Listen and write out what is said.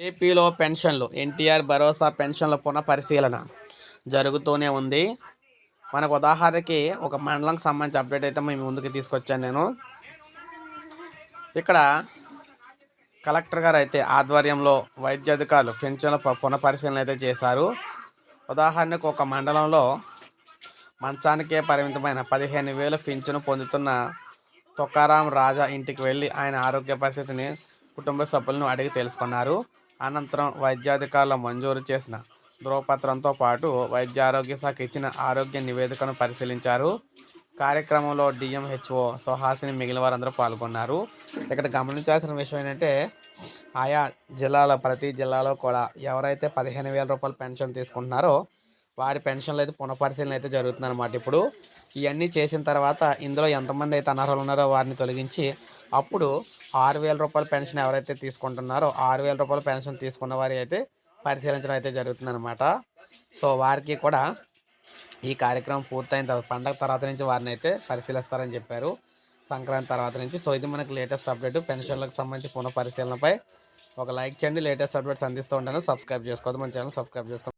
ఏపీలో పెన్షన్లు ఎన్టీఆర్ భరోసా పెన్షన్ల పునః పరిశీలన జరుగుతూనే ఉంది. మనకు ఉదాహరణకి ఒక మండలంకి సంబంధించి అప్డేట్ అయితే మేము ముందుకు తీసుకొచ్చాను నేను. ఇక్కడ కలెక్టర్ గారు అయితే ఆధ్వర్యంలో వైద్య అధికారులు పెన్షన్ల పునః పునఃపరిశీలన అయితే చేశారు. ఉదాహరణకు ఒక మండలంలో మంచానికే పరిమితమైన పదిహేను వేలు పింఛను పొందుతున్న తొక్కారాం రాజా ఇంటికి వెళ్ళి ఆయన ఆరోగ్య పరిస్థితిని కుటుంబ సభ్యులను అడిగి తెలుసుకున్నారు. అనంతరం వైద్యాధికారులు మంజూరు చేసిన ధృవపత్రంతో పాటు వైద్య ఆరోగ్య శాఖ ఇచ్చిన ఆరోగ్య నివేదికను పరిశీలించారు. కార్యక్రమంలో డిఎంహెచ్ఓ సుహాసిని మిగిలిన వారందరూ పాల్గొన్నారు. ఇక్కడ గమనించాల్సిన విషయం ఏంటంటే ఆయా జిల్లాల ప్రతి జిల్లాలో కూడా ఎవరైతే పదిహేను వేల రూపాయల పెన్షన్ తీసుకుంటున్నారో వారి పెన్షన్లు అయితే పునఃపరిశీలన అయితే జరుగుతుంది అనమాట ఇప్పుడు ఇవన్నీ చేసిన తర్వాత ఇందులో ఎంతమంది అయితే అనర్హులు ఉన్నారో వారిని తొలగించి అప్పుడు ఆరు వేల రూపాయల పెన్షన్ ఎవరైతే తీసుకుంటున్నారో ఆరు వేల రూపాయల పెన్షన్ తీసుకున్న వారి అయితే పరిశీలించడం అయితే జరుగుతుంది అనమాట సో వారికి కూడా ఈ కార్యక్రమం పూర్తయిన తర్వాత పండగ తర్వాత నుంచి వారిని అయితే పరిశీలిస్తారని చెప్పారు. సంక్రాంతి తర్వాత నుంచి. సో ఇది మనకు లేటెస్ట్ అప్డేట్. పెన్షన్లకు సంబంధించి పునః పరిశీలనపై ఒక లైక్ చేయండి. లేటెస్ట్ అప్డేట్స్ అందిస్తూ ఉంటాను సబ్స్క్రైబ్ చేసుకోవద్దు. మన ఛానల్ సబ్స్క్రైబ్ చేసుకోండి.